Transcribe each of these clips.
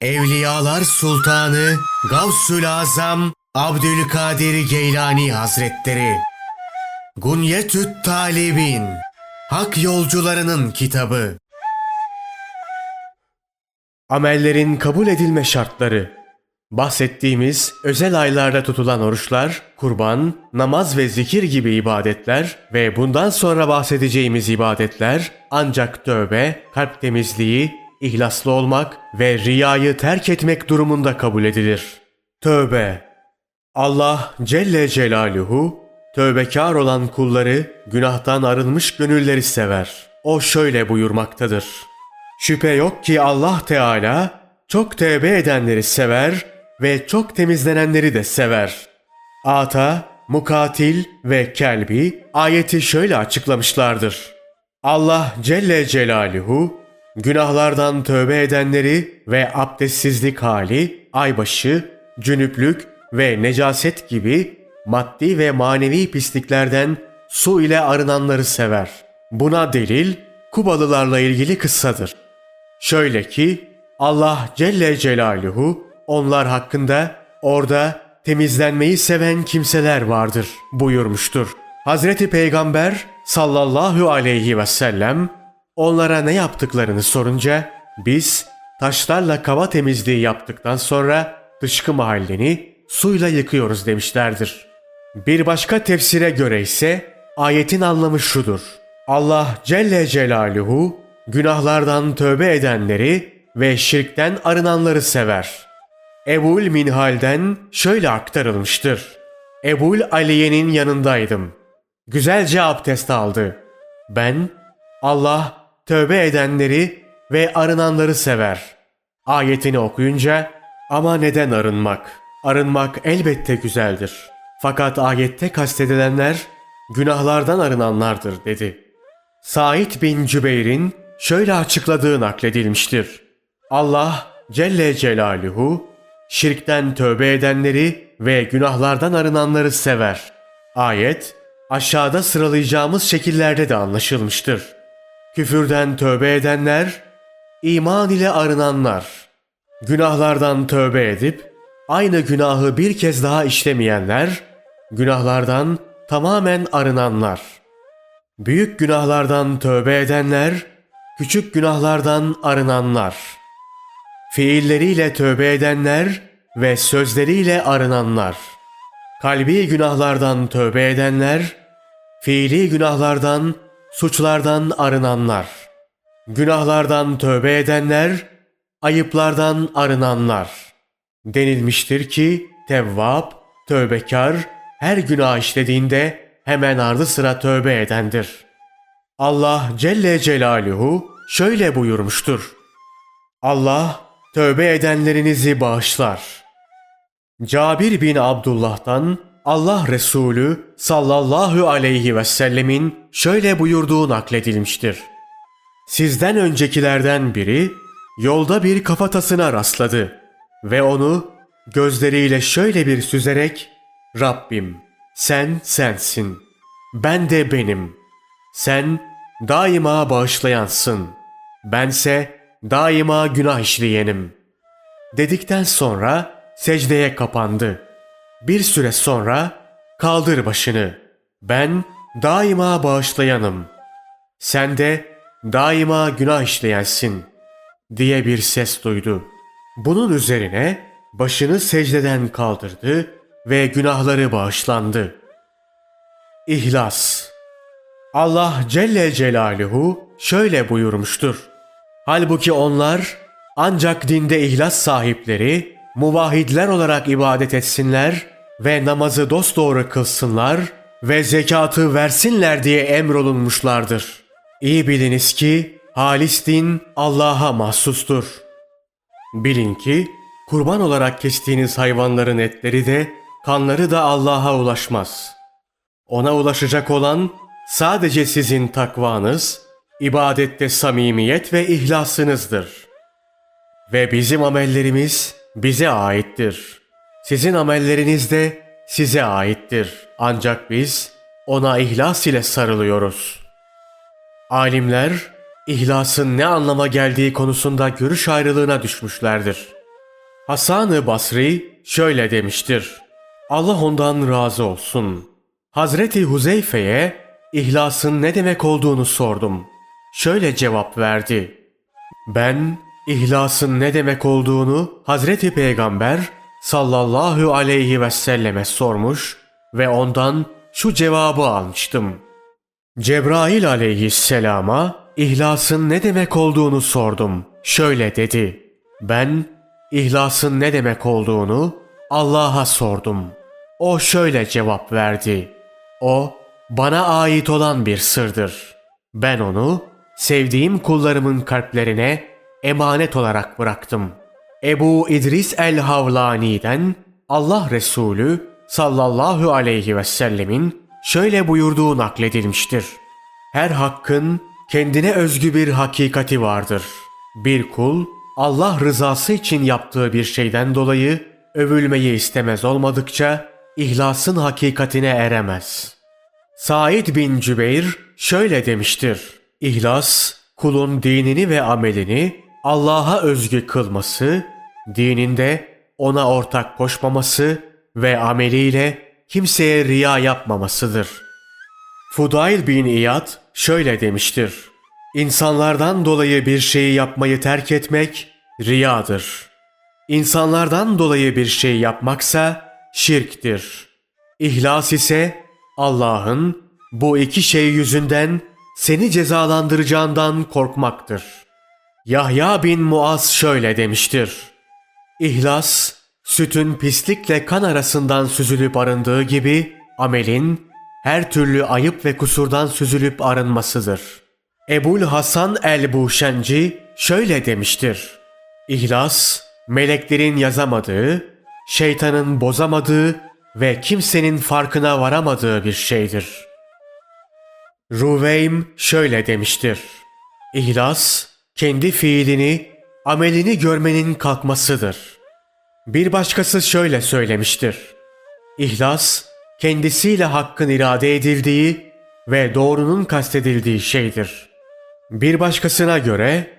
Evliyalar Sultanı Gavsül Azam Abdülkadir Geylani Hazretleri. Gunyetüt Talibin Hak Yolcularının Kitabı. Amellerin kabul edilme şartları. Bahsettiğimiz özel aylarda tutulan oruçlar, kurban, namaz ve zikir gibi ibadetler ve bundan sonra bahsedeceğimiz ibadetler ancak tövbe, kalp temizliği, ihlaslı olmak ve riyayı terk etmek durumunda kabul edilir. Tövbe Allah Celle Celaluhu tövbekar olan kulları günahtan arınmış gönülleri sever. O şöyle buyurmaktadır. Şüphe yok ki Allah Teala çok tövbe edenleri sever ve çok temizlenenleri de sever. Ata, Mukatil ve Kelbi ayeti şöyle açıklamışlardır. Allah Celle Celaluhu günahlardan tövbe edenleri ve abdestsizlik hali, aybaşı, cünüplük ve necaset gibi maddi ve manevi pisliklerden su ile arınanları sever. Buna delil Kubalılarla ilgili kıssadır. Şöyle ki Allah Celle Celaluhu onlar hakkında orada temizlenmeyi seven kimseler vardır buyurmuştur. Hazreti Peygamber sallallahu aleyhi ve sellem onlara ne yaptıklarını sorunca biz taşlarla kava temizliği yaptıktan sonra dışkı mahallini suyla yıkıyoruz demişlerdir. Bir başka tefsire göre ise ayetin anlamı şudur. Allah Celle Celaluhu günahlardan tövbe edenleri ve şirkten arınanları sever. Ebul Minhal'den şöyle aktarılmıştır. Ebul Aliye'nin yanındaydım. Güzelce abdest aldı. Ben, Allah tövbe edenleri ve arınanları sever. Ayetini okuyunca, ama neden arınmak? Arınmak elbette güzeldir. Fakat ayette kastedilenler günahlardan arınanlardır dedi. Said bin Cübeyr'in şöyle açıkladığı nakledilmiştir. Allah Celle Celaluhu şirkten tövbe edenleri ve günahlardan arınanları sever. Ayet aşağıda sıralayacağımız şekillerde de anlaşılmıştır. Küfürden tövbe edenler, iman ile arınanlar, günahlardan tövbe edip aynı günahı bir kez daha işlemeyenler, günahlardan tamamen arınanlar. Büyük günahlardan tövbe edenler, küçük günahlardan arınanlar. Fiilleriyle tövbe edenler ve sözleriyle arınanlar. Kalbi günahlardan tövbe edenler, fiili günahlardan, suçlardan arınanlar. Günahlardan tövbe edenler, ayıplardan arınanlar. Denilmiştir ki Tevvab, tövbekar, her günah işlediğinde hemen ardı sıra tövbe edendir. Allah Celle Celaluhu şöyle buyurmuştur. Allah tövbe edenlerinizi bağışlar. Cabir bin Abdullah'tan Allah Resulü sallallahu aleyhi ve sellemin şöyle buyurduğu nakledilmiştir. Sizden öncekilerden biri yolda bir kafatasına rastladı ve onu gözleriyle şöyle bir süzerek Rabbim sen sensin, ben de benim. Sen daima bağışlayansın, bense daima günah işleyenim. Dedikten sonra secdeye kapandı. Bir süre sonra kaldır başını. Ben daima bağışlayanım. Sen de daima günah işleyensin diye bir ses duydu. Bunun üzerine başını secdeden kaldırdı ve günahları bağışlandı. İhlas Allah Celle Celaluhu şöyle buyurmuştur. Halbuki onlar ancak dinde ihlas sahipleri, muvahhidler olarak ibadet etsinler ve namazı dosdoğru kılsınlar ve zekatı versinler diye emrolunmuşlardır. İyi biliniz ki halis din Allah'a mahsustur. Bilin ki kurban olarak kestiğiniz hayvanların etleri de kanları da Allah'a ulaşmaz. Ona ulaşacak olan sadece sizin takvanız, ibadette samimiyet ve ihlasınızdır. Ve bizim amellerimiz bize aittir. Sizin amelleriniz de size aittir. Ancak biz ona ihlas ile sarılıyoruz. Alimler ihlasın ne anlama geldiği konusunda görüş ayrılığına düşmüşlerdir. Hasan-ı Basri şöyle demiştir. Allah ondan razı olsun. Hazreti Huzeyfe'ye ihlasın ne demek olduğunu sordum. Şöyle cevap verdi. Ben ihlasın ne demek olduğunu Hazreti Peygamber sallallahu aleyhi ve selleme sormuş ve ondan şu cevabı almıştım. Cebrail aleyhisselama ihlasın ne demek olduğunu sordum. Şöyle dedi. Ben ihlasın ne demek olduğunu Allah'a sordum. O şöyle cevap verdi. O bana ait olan bir sırdır. Ben onu sevdiğim kullarımın kalplerine emanet olarak bıraktım. Ebu İdris el-Havlani'den Allah Resulü sallallahu aleyhi ve sellemin şöyle buyurduğu nakledilmiştir. Her hakkın kendine özgü bir hakikati vardır. Bir kul Allah rızası için yaptığı bir şeyden dolayı övülmeyi istemez olmadıkça ihlasın hakikatine eremez. Said bin Cübeyr şöyle demiştir. İhlas, kulun dinini ve amelini Allah'a özgü kılması, dininde ona ortak koşmaması ve ameliyle kimseye riya yapmamasıdır. Fudail bin İyad şöyle demiştir. İnsanlardan dolayı bir şeyi yapmayı terk etmek riyadır. İnsanlardan dolayı bir şey yapmaksa şirktir. İhlas ise Allah'ın bu iki şey yüzünden seni cezalandıracağından korkmaktır. Yahya bin Muaz şöyle demiştir. İhlas, sütün pislikle kan arasından süzülüp arındığı gibi amelin her türlü ayıp ve kusurdan süzülüp arınmasıdır. Ebul Hasan el-Buşenci şöyle demiştir. İhlas, meleklerin yazamadığı, şeytanın bozamadığı ve kimsenin farkına varamadığı bir şeydir. Ruveym şöyle demiştir. İhlas, kendi fiilini, amelini görmenin kalkmasıdır. Bir başkası şöyle söylemiştir. İhlas, kendisiyle hakkın irade edildiği ve doğrunun kastedildiği şeydir. Bir başkasına göre,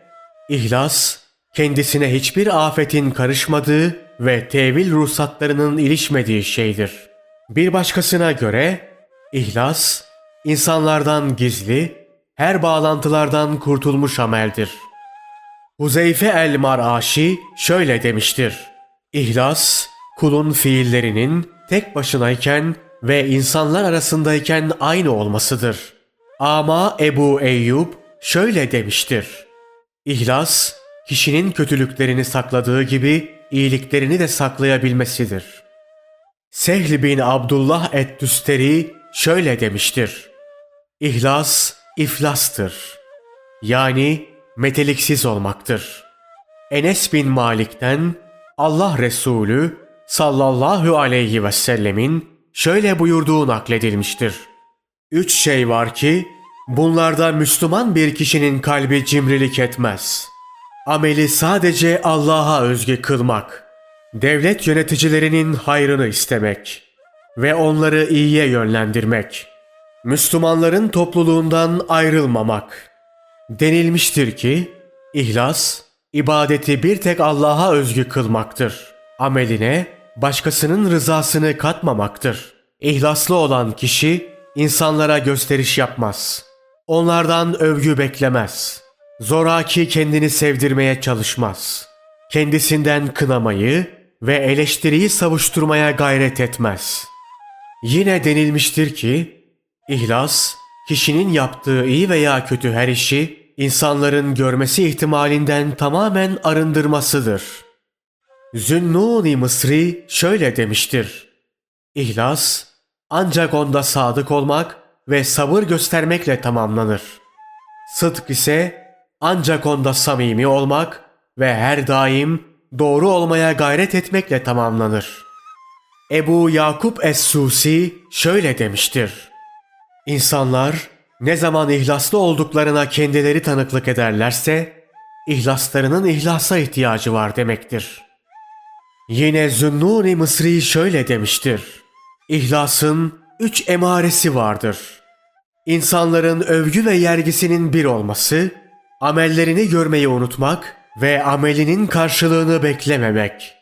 ihlas, kendisine hiçbir afetin karışmadığı ve tevil ruhsatlarının ilişmediği şeydir. Bir başkasına göre, ihlas, insanlardan gizli, her bağlantılardan kurtulmuş ameldir. Huzeyfe el-Mar'aşi şöyle demiştir. İhlas, kulun fiillerinin tek başınayken ve insanlar arasındayken aynı olmasıdır. Ama Ebu Eyyub şöyle demiştir. İhlas, kişinin kötülüklerini sakladığı gibi iyiliklerini de saklayabilmesidir. Sehl bin Abdullah et-Tüsteri şöyle demiştir. İhlas, iflastır. Yani meteliksiz olmaktır. Enes bin Malik'ten Allah Resulü sallallahu aleyhi ve sellemin şöyle buyurduğu nakledilmiştir. Üç şey var ki bunlarda Müslüman bir kişinin kalbi cimrilik etmez. Ameli sadece Allah'a özgü kılmak, devlet yöneticilerinin hayrını istemek ve onları iyiye yönlendirmek, Müslümanların topluluğundan ayrılmamak. Denilmiştir ki ihlas ibadeti bir tek Allah'a özgü kılmaktır. Ameline başkasının rızasını katmamaktır. İhlaslı olan kişi insanlara gösteriş yapmaz. Onlardan övgü beklemez. Zoraki kendini sevdirmeye çalışmaz. Kendisinden kınamayı ve eleştiriyi savuşturmaya gayret etmez. Yine denilmiştir ki, ihlas, kişinin yaptığı iyi veya kötü her işi insanların görmesi ihtimalinden tamamen arındırmasıdır. Zünnuni Mısri şöyle demiştir. İhlas ancak onda sadık olmak ve sabır göstermekle tamamlanır. Sıdk ise ancak onda samimi olmak ve her daim doğru olmaya gayret etmekle tamamlanır. Ebu Yakup Es-Susi şöyle demiştir. İnsanlar ne zaman ihlaslı olduklarına kendileri tanıklık ederlerse, ihlaslarının ihlasa ihtiyacı var demektir. Yine Zünnuni Mısri şöyle demiştir. İhlasın üç emaresi vardır. İnsanların övgü ve yergisinin bir olması, amellerini görmeyi unutmak ve amelinin karşılığını beklememek.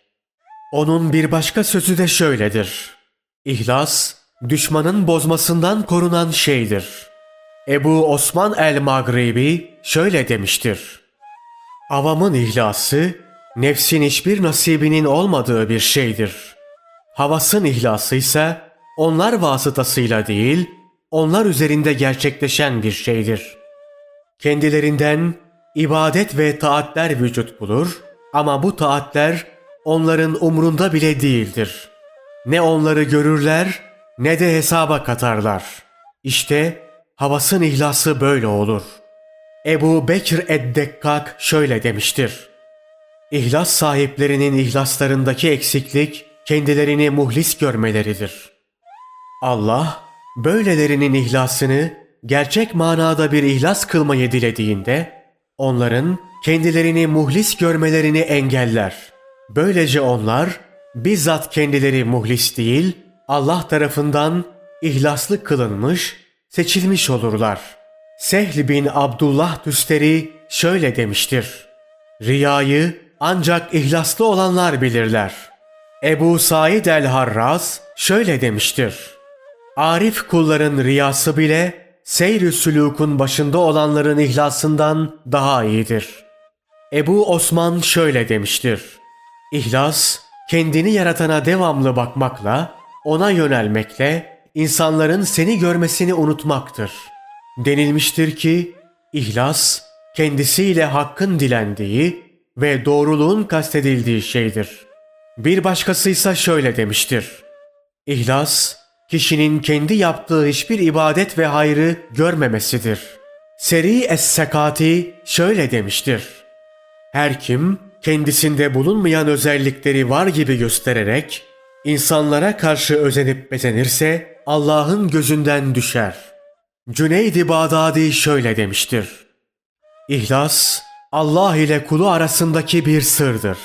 Onun bir başka sözü de şöyledir. İhlas, düşmanın bozmasından korunan şeydir. Ebu Osman el-Magribi şöyle demiştir. Avamın ihlası, nefsin hiçbir nasibinin olmadığı bir şeydir. Havasın ihlası ise onlar vasıtasıyla değil, onlar üzerinde gerçekleşen bir şeydir. Kendilerinden ibadet ve taatler vücut bulur ama bu taatler onların umrunda bile değildir. Ne onları görürler ne de hesaba katarlar. İşte havasın ihlası böyle olur. Ebu Bekir Eddekkak şöyle demiştir. İhlas sahiplerinin ihlaslarındaki eksiklik kendilerini muhlis görmeleridir. Allah böylelerinin ihlasını gerçek manada bir ihlas kılmayı dilediğinde onların kendilerini muhlis görmelerini engeller. Böylece onlar bizzat kendileri muhlis değil Allah tarafından ihlaslı kılınmış, seçilmiş olurlar. Sehl bin Abdullah Tüsteri şöyle demiştir. Riyayı ancak ihlaslı olanlar bilirler. Ebu Said el-Harraz şöyle demiştir. Arif kulların riyası bile seyr-i başında olanların ihlasından daha iyidir. Ebu Osman şöyle demiştir. İhlas, kendini yaratana devamlı bakmakla, ona yönelmekle, insanların seni görmesini unutmaktır. Denilmiştir ki, ihlas, kendisiyle hakkın dilendiği ve doğruluğun kastedildiği şeydir. Bir başkası ise şöyle demiştir. İhlas, kişinin kendi yaptığı hiçbir ibadet ve hayrı görmemesidir. Seri Es-Sekati şöyle demiştir. Her kim kendisinde bulunmayan özellikleri var gibi göstererek insanlara karşı özenip bezenirse Allah'ın gözünden düşer. Cüneyd-i Bağdadi şöyle demiştir. İhlas Allah ile kulu arasındaki bir sırdır.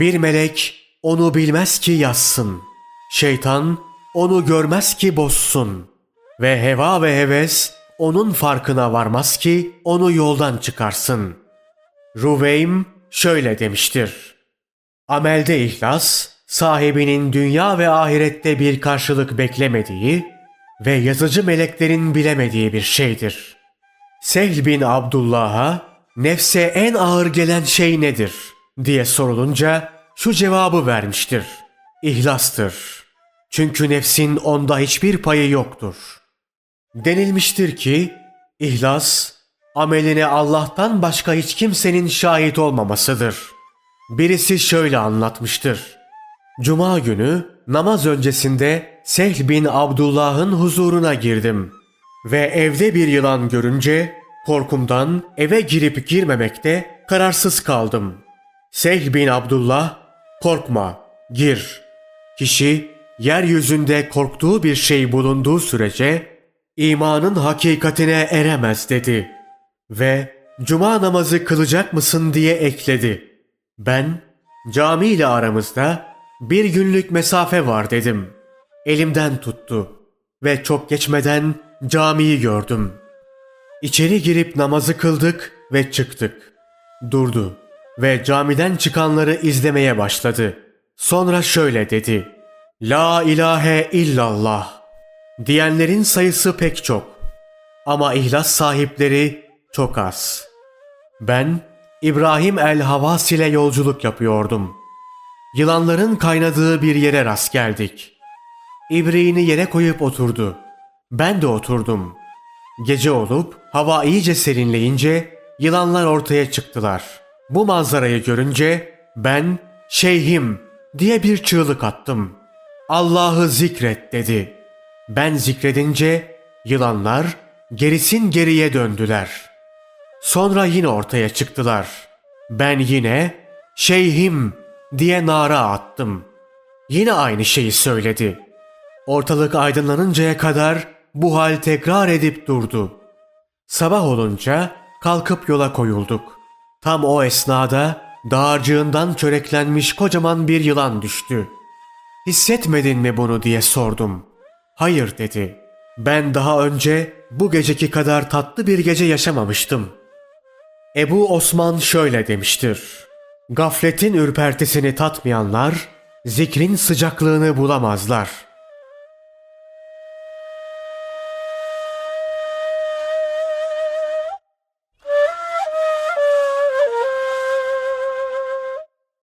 Bir melek onu bilmez ki yazsın. Şeytan onu görmez ki bozsun. Ve heva ve heves onun farkına varmaz ki onu yoldan çıkarsın. Ruveym şöyle demiştir. Amelde ihlas, sahibinin dünya ve ahirette bir karşılık beklemediği ve yazıcı meleklerin bilemediği bir şeydir. Sehl bin Abdullah'a nefse en ağır gelen şey nedir diye sorulunca şu cevabı vermiştir. İhlastır. Çünkü nefsin onda hiçbir payı yoktur. Denilmiştir ki ihlas ameline Allah'tan başka hiç kimsenin şahit olmamasıdır. Birisi şöyle anlatmıştır. Cuma günü namaz öncesinde Sehl bin Abdullah'ın huzuruna girdim ve evde bir yılan görünce korkumdan eve girip girmemekte kararsız kaldım. Sehl bin Abdullah, korkma, gir. Kişi yeryüzünde korktuğu bir şey bulunduğu sürece imanın hakikatine eremez dedi. Ve cuma namazı kılacak mısın diye ekledi. Ben cami ile aramızda bir günlük mesafe var dedim. Elimden tuttu ve çok geçmeden camiyi gördüm. İçeri girip namazı kıldık ve çıktık. Durdu ve camiden çıkanları izlemeye başladı. Sonra şöyle dedi. La ilahe illallah. Diyenlerin sayısı pek çok. Ama ihlas sahipleri çok az. Ben İbrahim el-Havas ile yolculuk yapıyordum. Yılanların kaynadığı bir yere rast geldik. İbriğini yere koyup oturdu. Ben de oturdum. Gece olup hava iyice serinleyince yılanlar ortaya çıktılar. Bu manzarayı görünce ben şeyhim diye bir çığlık attım. Allah'ı zikret dedi. Ben zikredince yılanlar gerisin geriye döndüler. Sonra yine ortaya çıktılar. Ben yine şeyhim diye nara attım. Yine aynı şeyi söyledi. Ortalık aydınlanıncaya kadar bu hal tekrar edip durdu. Sabah olunca kalkıp yola koyulduk. Tam o esnada dağarcığından çöreklenmiş kocaman bir yılan düştü. Hissetmedin mi bunu diye sordum. Hayır dedi. Ben daha önce bu geceki kadar tatlı bir gece yaşamamıştım. Ebu Osman şöyle demiştir. Gafletin ürpertisini tatmayanlar, zikrin sıcaklığını bulamazlar.